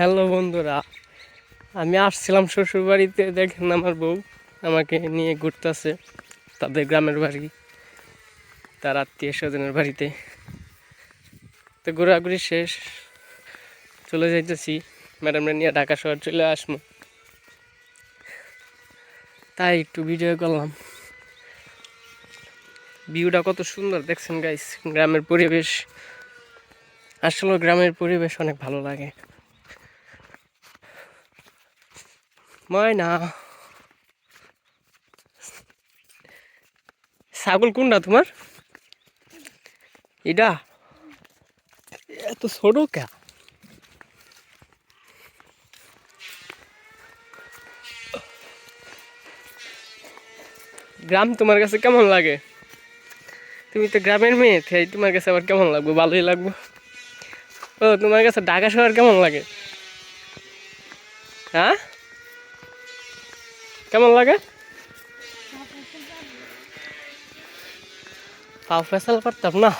Hello বন্ধুরা, আমি আসছিলাম শ্বশুর বাড়িতে দেখেন আমার বউ আমাকে নিয়ে ঘুরতেছে তাদের গ্রামের বাড়ি, তার আত্মীয় স্বজনের বাড়িতে। তো ঘোরাঘুরি শেষ, চলে যাইতেছি, ম্যাডামরা নিয়ে ঢাকা শহর চলে আসব তাই একটু ভিডিও করলাম। ভিউটা কত সুন্দর দেখছেন গাইস গ্রামের পরিবেশ। আসলে গ্রামের পরিবেশ অনেক ভালো লাগে। ময়না ছাগল কোনটা তোমার? এটা এত ছোট কে? গ্রাম তোমার কাছে কেমন লাগে? তুমি তো গ্রামের মেয়ে, তাই তোমার কাছে আবার কেমন লাগবে? ভালোই লাগবে। ও, তোমার কাছে ঢাকা শহর কেমন লাগে? হ্যাঁ? কেমন লাগে? পাও ফেসাল পারতাম না?